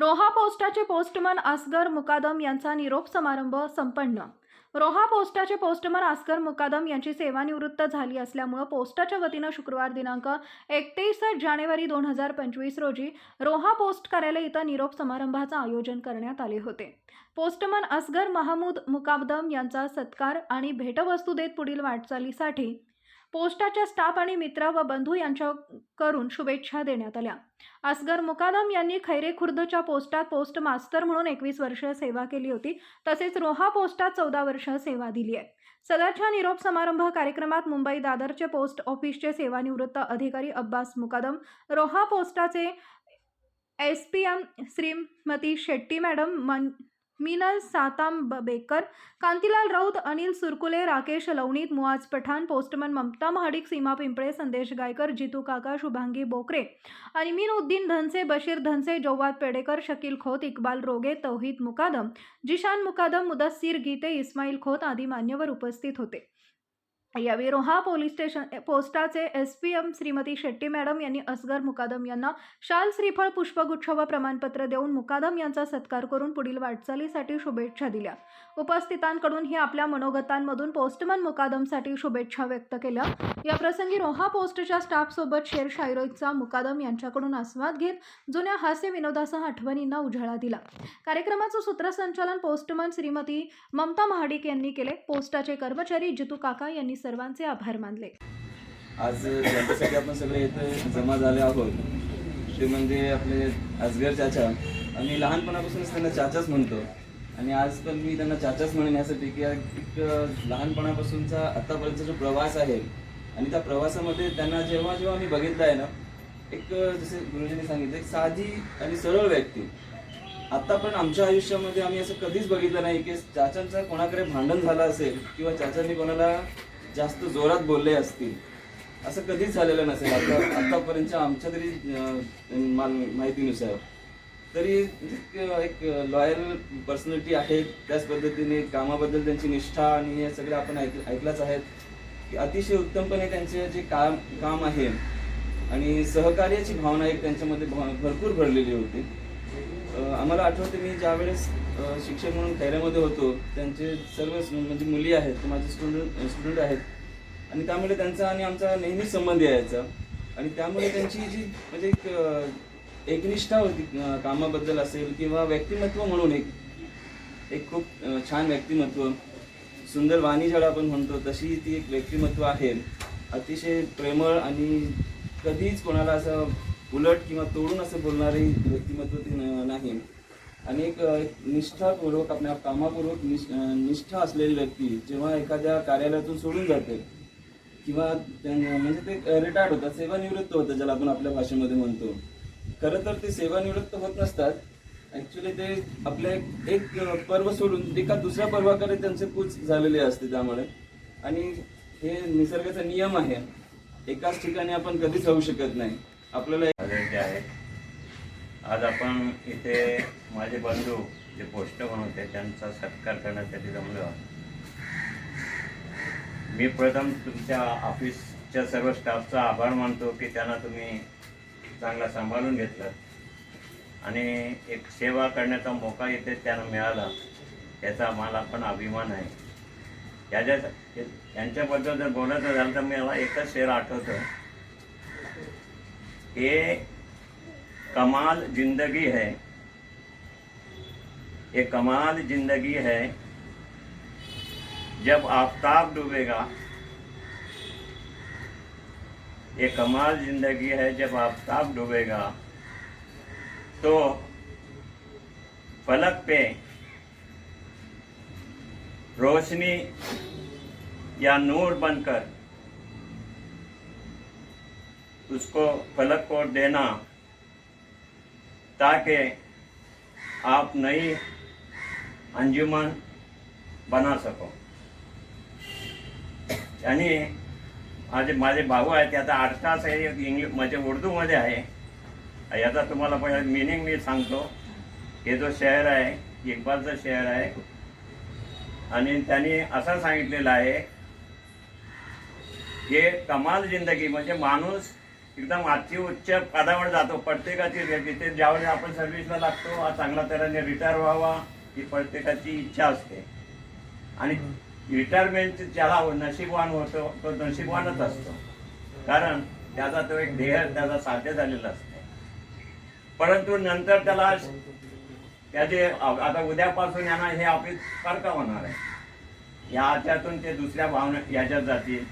रोहा पोस्टाचे पोस्टमन असगर मुकादम यांचा निरोप समारंभ संपन्न. रोहा पोस्टाचे पोस्टमन असगर मुकादम यांची सेवानिवृत्त झाली असल्यामुळं पोस्टाच्या वतीनं शुक्रवार दिनांक एकतीस जानेवारी दोन हजार पंचवीस रोजी रोहा पोस्ट कार्यालय इथं निरोप समारंभाचं आयोजन करण्यात आले होते. पोस्टमन असगर महमूद मुकादम यांचा सत्कार आणि भेटवस्तू देत पुढील वाटचालीसाठी पोस्टाच्या स्टाफ आणि मित्र व बंधू यांच्या करून शुभेच्छा देण्यात आल्या. असगर मुकादम यांनी खैरे खुर्दच्या पोस्टात पोस्ट मास्तर म्हणून एकवीस वर्ष सेवा केली होती. तसेच रोहा पोस्टात चौदा वर्ष सेवा दिली आहे. सदरच्या निरोप समारंभ कार्यक्रमात मुंबई दादरचे पोस्ट ऑफिसचे सेवानिवृत्त अधिकारी Abbas Mukadam Roha पोस्टाचे S P M Shrimati Shetty madam मन मिनल साताम बेकर कांतीलाल राऊत अनिल सुरकुले राकेश लवणीत मुआज पठाण पोस्टमन ममता महाडिक सीमा पिंपळे संदेश गायकर जितू काका शुभांगी बोकरे अनिमीन उद्दीन धनसे बशीर धनसे जौवाद पेडेकर शकील खोत इक्बाल रोगे तौहीद मुकादम जिशान मुकादम मुदस्सीर गीते इस्माईल खोत आदी मान्यवर उपस्थित होते. या Roha police station पोस्टाचे S P M Shrimati Shetty madam यांनी असगर मुकादम यांना शाल श्रीफळ पुष्पगुच्छ व प्रमाणपत्र देऊन मुकादम यांचा सत्कार करून पुढील वाटचालीसाठी शुभेच्छा दिल्या. उपस्थितांकडून ही आपल्या मनोगतांमधून पोस्टमन मुकादमसाठी शुभेच्छा व्यक्त केल्या. या प्रसंगी रोहा पोस्टच्या स्टाफसोबत शेर शायरोईचा मुकादम यांच्याकडून आस्वाद घेत जुन्या हास्य विनोदासह आठवणींना उजाळा दिला. कार्यक्रमाचं सूत्रसंचालन पोस्टमन श्रीमती ममता महाडिक यांनी केले. पोस्टाचे कर्मचारी जितू काका यांनी सर्वांचे आभार मानले. आज ज्यांच्यासाठी आपण सगळे इथे जमा झाले आहोत ते म्हणजे आपले अजगर चाचा. आम्ही लहानपणापासूनच त्यांना चाचाच म्हणतो. आणि आज पण मी त्यांना चाचाच म्हणण्यासाठी की एक लहानपणापासूनचा आतापर्यंतचा जो प्रवास आहे आणि त्या प्रवासामध्ये त्यांना जेव्हा जेव्हा मी बघितलं आहे ना एक जसे गुरुजींनी सांगितलं एक साधी आणि सरळ व्यक्ती. आता पण आमच्या आयुष्यामध्ये आम्ही असं कधीच बघितलं नाही की चाचांचं कोणाकडे भांडण झालं असेल किंवा चाचांनी कोणाला जास्त जोरात बोलले असतील. असं कधीच झालेलं नसेल. आता आतापर्यंतच्या आमच्या तरी माहितीनुसार. तरी एक लॉयल पर्सनॅलिटी आहे त्याच पद्धतीने कामाबद्दल त्यांची निष्ठा आणि हे सगळं आपण ऐक ऐकलंच आहेत. की अतिशय उत्तमपणे त्यांचे जे काम काम आहे आणि सहकार्याची भावना एक त्यांच्यामध्ये भरपूर भरलेली होती. आम्हाला आठवते मी ज्यावेळेस शिक्षक म्हणून खैऱ्यामध्ये होतो त्यांचे सर्व म्हणजे मुली आहेत ते माझे स्टुडंट स्टुडंट आहेत. आणि त्यामुळे त्यांचा आणि आमचा नेहमीच संबंध यायचा. आणि त्यामुळे त्यांची जी म्हणजे एक एकनिष्ठा होती कामाबद्दल असेल किंवा व्यक्तिमत्व म्हणून एक एक खूप छान व्यक्तिमत्व सुंदर वाणी ज्याला आपण म्हणतो तशी ती एक व्यक्तिमत्व आहे. अतिशय प्रेमळ आणि कधीच कोणाला असं उलट किंवा तोडून असं बोलणारी व्यक्तिमत्व ती न- नाही. आणि एक निष्ठापूर्वक आपल्या कामापूर्वक निष् निष्ठा असलेली व्यक्ती जेव्हा एखाद्या कार्यालयातून सोडून जाते किंवा म्हणजे ते रिटायर्ड होतात सेवानिवृत्त होतं ज्याला आपण आपल्या भाषेमध्ये म्हणतो. खरं तर ते सेवानिवृत्त होत नसतात. ऍक्च्युली ते आपल्या एक- पर्व सोडून एका दुसऱ्या पर्वाकडे त्यांचे कूच झालेले असते त्यामुळे. आणि हे निसर्गाचा नियम आहे. एकाच ठिकाणी आपण कधीच राहू शकत नाही. आपल्याला आलेले आज आपण इथे माझे बंधू जे पोस्टमन होते त्यांचा सत्कार करण्यासाठी जमलो मी प्रथम तुमच्या ऑफिसच्या सर्व स्टाफचा आभार मानतो की त्यांना तुम्ही चांगला सांभाळून घेतलं. आणि एक सेवा करण्याचा मोका इथे त्यांना मिळाला त्याचा मला पण अभिमान आहे. याच्या यांच्याबद्दल जर बोलायचं झालं तर मला एकच शेर आठवतं. हे कमाल जिंदगी है. ये कमाल जिंदगी है. जब आफ्ताब डूबेगा ये कमाल ज़िंदगी है जब आफ्ताब डूबेगा। तो फलक पे रोशनी या नूर बनकर उसको फलक को देना ताकि आप नई अंजुमन बना सको। आणि माझे माझे भाऊ आहेत त्याचा तास आहे इंग्लिश म्हणजे उर्दूमध्ये आहे. याचा तुम्हाला पहिला मिनिंग मी सांगतो. हे जो शहर आहे इक्बालचं शहर आहे. आणि त्यांनी असं सांगितलेलं आहे हे कमाल जिंदगी म्हणजे माणूस एकदम अति उच्च पदावर जातो. प्रत्येकाची तिथे ज्यावेळेस आपण सर्व्हिसला लागतो चांगल्या तऱ्हेने रिटायर व्हावा ही प्रत्येकाची इच्छा असते. आणि रिटायरमेंट ज्याला हो- नशीबवान होतो तो नशीबवानच असतो. कारण त्याचा तो एक ध्येय त्याचा साध्य झालेला असतो. परंतु नंतर त्याला त्याचे आता उद्यापासून यांना हे ऑफिस फरका होणार आहे. ह्याच्यातून ते दुसऱ्या भावना याच्यात जातील.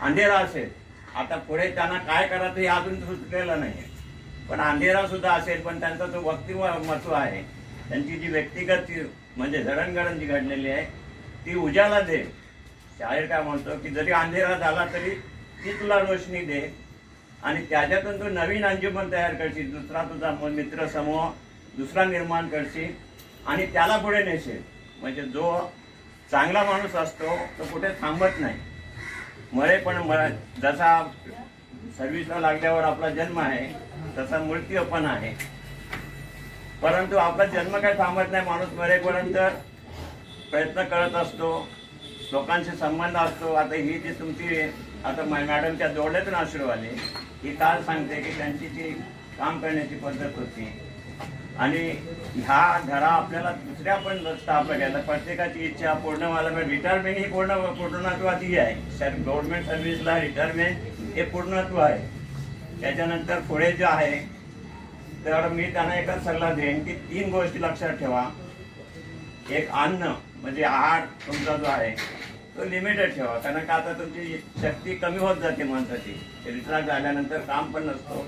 अंधेरा असेल. आता पुढे त्यांना काय करायचं हे अजून सुचलेलं नाही. पण अंधेरा सुद्धा असेल पण त्यांचा जो व्यक्तिमत्व आहे त्यांची जी व्यक्तिगत ती म्हणजे जडणघडण जी घडलेली आहे ती उजाला दे. शाळेत काय म्हणतो की जरी अंधेरा झाला तरी ती तुला रोशनी दे. आणि त्याच्यातून तू नवीन अंजुमन तयार करशील. दुसरा तुझा मित्र समूह दुसरा निर्माण करशील. आणि त्याला पुढे नेशील. म्हणजे जो चांगला माणूस असतो तो कुठे थांबत नाही. मरे पण जसा सर्व्हिसला लागल्यावर आपला जन्म आहे तसा मृत्यू पण आहे. परंतु आपला जन्म काय थांबत नाही माणूस मरेपर्यंत. प्रयत्न करत असतो. लोकांशी संबंध असतो. आता ही जी तुमची आता मा- मॅडमच्या जोडल्यातून आशीर्वाद आले ही काल सांगते की त्यांची जी काम करण्याची पद्धत होती. आणि ह्या धडा आपल्याला दुसऱ्या पण स्थापना घ्यायला प्रत्येकाची इच्छा पूर्ण व्हायला पाहिजे. रिटायरमेंट ही पूर्ण पूर्णत्वाची आहे. सर गव्हर्नमेंट सर्व्हिसला रिटायरमेंट हे पूर्णत्व आहे. त्याच्यानंतर पुढे जे आहे तर मी त्यांना एकच सल्ला देईन की तीन गोष्टी लक्षात ठेवा. एक अन्न. म्हणजे आहार तुमचा जो आहे तो लिमिटेड ठेवा. कारण का आता तुमची शक्ती कमी होत जाते माणसाची. रिटायर झाल्यानंतर काम पण नसतो.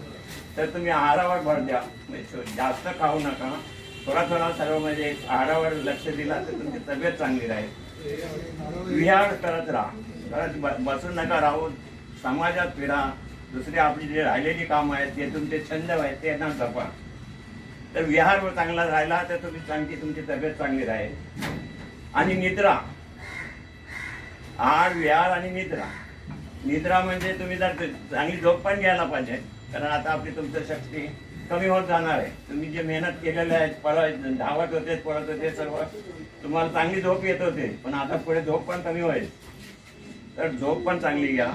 तर तुम्ही आहारावर भर द्या. म्हणजे जास्त खाऊ नका. थोडा थोडा सर्व म्हणजे आहारावर लक्ष दिला तर तुमची तब्येत चांगली राहील. विहार करत राहा. करत बसून नका राहू. समाजात फिरा. दुसरी आपली जी राहिलेली कामं आहेत ते तुमचे छंद आहेत ते जपा. तर विहार चांगला राहिला तर तुम्ही चांगली तुमची तब्येत चांगली राहील. आणि निद्रा. आहार विहार आणि निद्रा. निद्रा म्हणजे तुम्ही जर चांगली झोप पण घ्यायला पाहिजे कारण आता आपली तुमची शक्ती कमी होत जाणार आहे. तुम्ही जे मेहनत केलेले आहेत पळत धावत होते पळत होते सर्व तुम्हाला चांगली झोप येत होते पण आता पुढे झोप पण कमी होईल. तर झोप पण चांगली घ्या.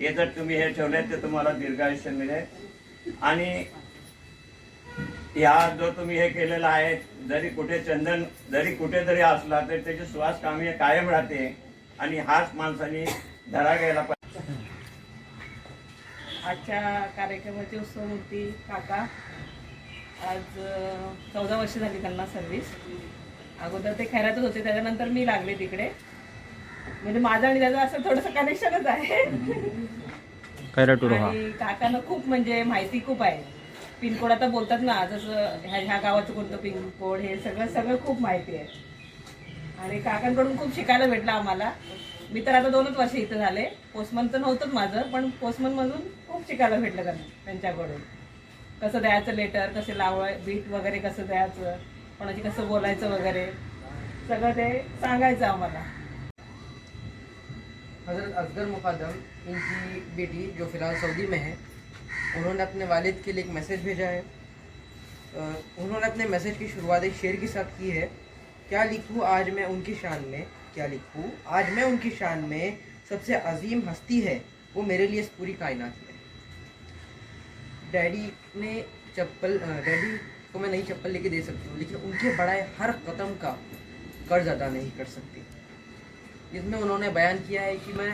हे जर तुम्ही हे ठेवले तर तुम्हाला दीर्घायुष्य मिळेल. आणि या जो तुम्ही हे केलेला आहे जरी कुठे चंदन जरी कुठे जरी असला तरी त्याची श्वास कामी कायम राहते. आणि हाच माणसाने धडा घ्यायला पाहिजे. आजच्या कार्यक्रमाची उत्सवमूर्ती काका. आज चौदा वर्ष झाली त्यांना सर्व्हिस अगोदर ते खैरातच होते त्याच्यानंतर मी लागले तिकडे. म्हणजे माझं आणि त्याचं असं थोडंसं कनेक्शनच आहे. काकांना खूप म्हणजे माहिती खूप आहे. पिनकोड आता बोलतात ना जसं ह्या ह्या गावाचं कोणतं पिनकोड हे सगळं सगळं खूप माहिती आहे. आणि काकांकडून खूप शिकायला भेटलं आम्हाला. मी तर आता दोनच वर्ष इथं झाले. पोस्टमन तर नव्हतंच माझं पण पोस्टमनमधून खूप शिकायला भेटलं त्यांना त्यांच्याकडून. कसं द्यायचं लेटर कसे लावाय बीट वगैरे कसं द्यायचं कोणाशी कसं बोलायचं वगैरे सगळं ते सांगायचं आम्हाला. हज़रत असगर मुकादम इनकी बेटी जो फ़िलहाल सऊदी में है. उन्होंने अपने वालिद के लिए एक मैसेज भेजा है। उन्होंने अपने मैसेज की शुरुआत एक शेर के साथ की है। क्या लिखूँ आज मैं उनकी शान में? क्या लिखूँ? आज मैं उनकी शान में सबसे अजीम हस्ती है। वो मेरे लिए पूरी कायनात में डैडी ने चप्पल डैडी को मैं नई चप्पल लेके दे सकती हूँ, लेकिन उनके बढ़ाए हर कदम का कर्ज अदा नहीं कर सकती। इसमें उन्होंने बयान किया है कि मैं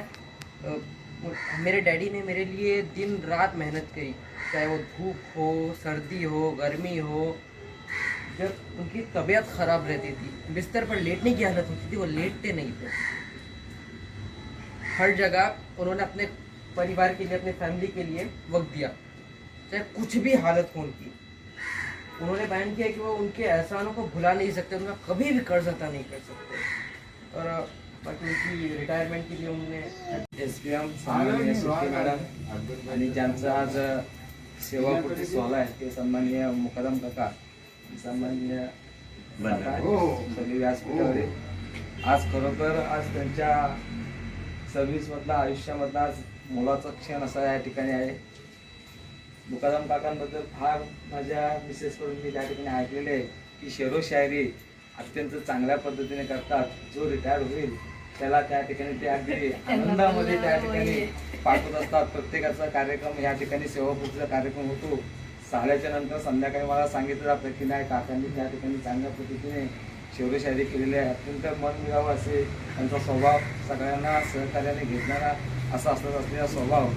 मेरे डैडी ने मेरे लिए दिन रात मेहनत करी, चाहे वो धूप हो, सर्दी हो, गर्मी हो, जब उनकी तबीयत ख़राब रहती थी, बिस्तर पर लेटने की हालत होती थी, वो लेटते नहीं थे। हर जगह उन्होंने अपने परिवार के लिए, अपने फैमिली के लिए वक्त दिया, चाहे कुछ भी हालत हो उनकी। उन्होंने बयान किया कि वो उनके एहसानों को भुला नहीं सकते, उनका कभी भी कर्ज अदा नहीं कर सकते। और उनकी रिटायरमेंट के लिए उन्होंने एस पी एम मॅडम आणि ज्यांचा आज सेवापूर्ती सोहळा आहे ते सन्माननीय मुकादम काका सन्माननीय काका सगळे व्यासपीठावर आहेत. आज खरोखर आज त्यांच्या सर्व्हिसमधला आयुष्यामधला आज मोलाचा क्षण असा या ठिकाणी आहे. मुकादम काकांबद्दल फार माझ्या मिसेसकडून मी त्या ठिकाणी ऐकलेले आहे की शेरो शायरी अत्यंत चांगल्या पद्धतीने करतात. जो रिटायर होईल त्याला त्या ठिकाणी ते अगदी आनंदामध्ये त्या ठिकाणी पाठवत असतात. प्रत्येकाचा कार्यक्रम या ठिकाणी सेवापूर्तीचा कार्यक्रम होतो. साड्याच्या नंतर संध्याकाळी मला सांगितलं जातं की नाही काकांनी त्या ठिकाणी चांगल्या पद्धतीने शौर्यशाही केलेली आहे. अत्यंत मन मिळावं असे त्यांचा स्वभाव सगळ्यांना सहकार्याने घेतणारा असा असत असलेला स्वभाव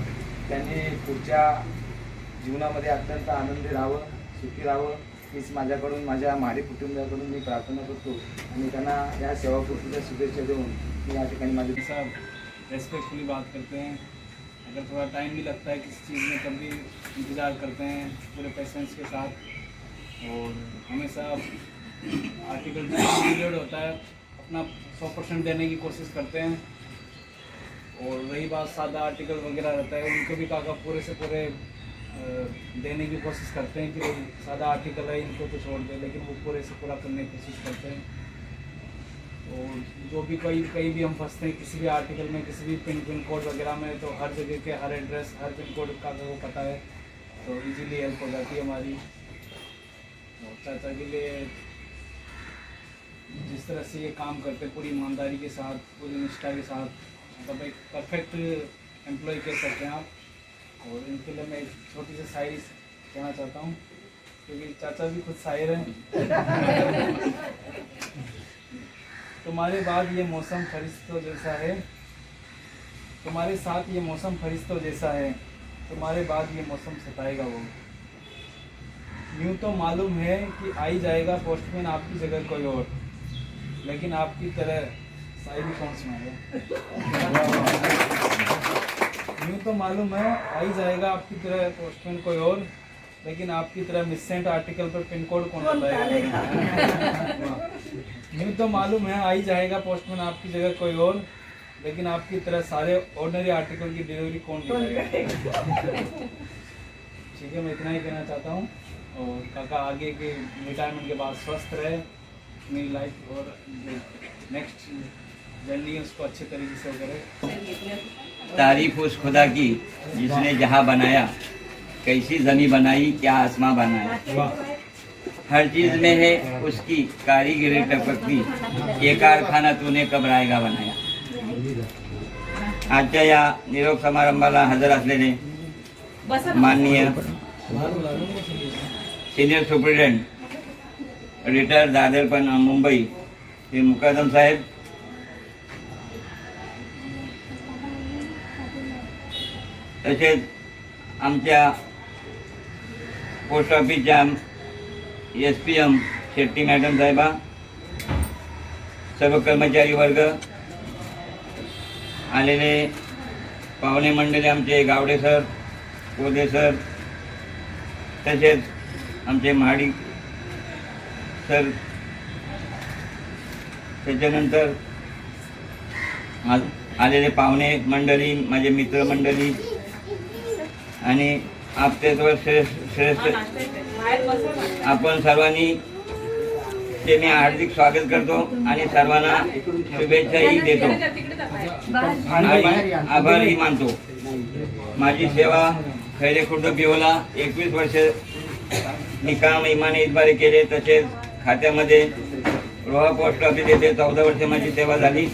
त्यांनी पुढच्या जीवनामध्ये अत्यंत आनंदी राहावं सुखी राहावं. हीच माझ्याकडून माझ्या माडी कुटुंबियाकडून मी प्रार्थना करतो आणि त्यांना या सेवापूर्तीच्या शुभेच्छा देऊन सब रेस्पेक्टफुली बात करते हैं। अगर थोड़ा टाइम भी लगता है किसी चीज़ में, तब भी इंतज़ार करते हैं पूरे पेशेंस के साथ। और हमेशा आर्टिकल पीरियड होता है, अपना सौ परसेंट देने की कोशिश करते हैं। और रही बात सादा आर्टिकल वगैरह रहता है, उनको भी काका पूरे से पूरे देने की कोशिश करते हैं कि सादा आर्टिकल है, इनको तो छोड़ दे, लेकिन वो पूरे से पूरा करने की कोशिश करते हैं। और जो भी कोई, कहीं भी हम फंसते हैं, किसी भी आर्टिकल में, किसी भी पिन पिन कोड वगैरह में तो हर जगह के हर एड्रेस हर पिन कोड का वो पता है तो इजीली हेल्प हो जाती है हमारी। और चाचा के लिए जिस तरह से ये काम करते पूरी ईमानदारी के साथ, पूरी निष्ठा के साथ मतलब एक परफेक्ट एम्प्लॉय कह सकते हैं आप। और इनके लिए मैं एक छोटी सी शायरी कहना चाहता हूँ, क्योंकि चाचा भी खुद शायर हैं। तुम्हारे बाद ये मौसम फरिश्तों जैसा है। तुम्हारे साथ ये मौसम फरिश्तों जैसा है। तुम्हारे बाद ये मौसम सताएगा वो। यूँ तो मालूम है कि आई जाएगा पोस्टमैन आपकी जगह कोई और लेकिन आपकी तरह शायरी कौन सुनाएगा यूँ तो मालूम है आई जाएगा आपकी तरह पोस्टमैन कोई और लेकिन आपकी तरह मिसेंट आर्टिकल पर पिन कोड कौन बताएगा? यूँ तो मालूम है आ ही जाएगा पोस्टमैन आपकी जगह कोई और लेकिन आपकी तरह सारे ऑर्डनरी आर्टिकल की डिलीवरी कौन करेगा? ठीक है मैं इतना ही कहना चाहता हूँ और काका आगे के रिटायरमेंट के बाद स्वस्थ रहे मेरी लाइफ और नेक्स्ट जर्नी उसको अच्छे तरीके से करे। तारीफ़ उस खुदा की जिसने जहाँ बनाया कैसी जमी बनाई क्या आसमां बनाया। हर चीज में है उसकी कारीगरी टपकती। ये कारखाना तूने कब रायगा बनाया? आजच्या या निरोप समारंभाला हजर असलेले माननीय सिनियर सुप्रिटेंडेंट रिटायर दादर पण मुंबई हे मुकादम साहेब। तसेच आमच्या पोस्ट ऑफिसच्या S P M Shetty madam साहेबा सर्व कर्मचारी वर्ग आलेले पाहुणे मंडळी आमचे गावडे सर कोदे सर तसेच आमचे महाडी सर त्याच्यानंतर आलेले पाहुणे मंडळी माझे मित्रमंडळी आणि आपले श्रेष्ठ श्रेष्ठ आपण सर्वांनी ते मी हार्दिक स्वागत करतो आणि सर्वांना शुभेच्छाही देतो. आभारही मानतो. माझी सेवा खैरे खुर्द पिओला एकवीस वर्ष निकाम इमाने इतबारे केले तसेच खात्यामध्ये रोहा पोस्ट ऑफिस येथे चौदा वर्ष माझी सेवा झाली.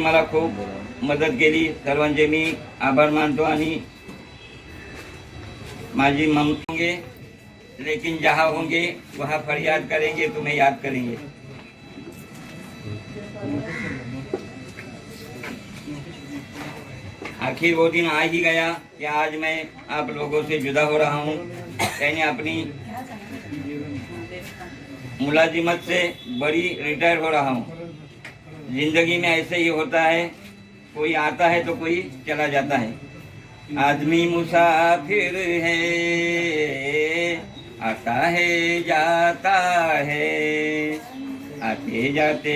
मला खूप मदत केली. सर्वांचे मी आभार मानतो आणि माझी होंगे, लेकिन जहाँ होंगे, वहाँ फरियाद करेंगे, तुम्हें याद करेंगे. आखिर वो दिन आ ही गया कि आज मैं आप लोगों से जुदा हो रहा हूँ। मैंने अपनी मुलाजिमत से बड़ी रिटायर हो रहा हूँ। ज़िंदगी में ऐसे ही होता है, कोई आता है तो कोई चला जाता है। आदमी मुसाफिर है, आता है, जाता है। आते जाते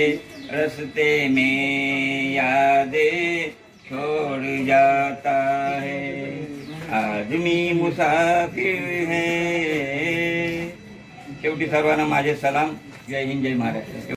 रस्ते में यादें छोड़ जाता है। आदमी मुसाफिर है। शेवटी सर्वांना माझे सलाम। जय हिंद, जय महाराष्ट्र।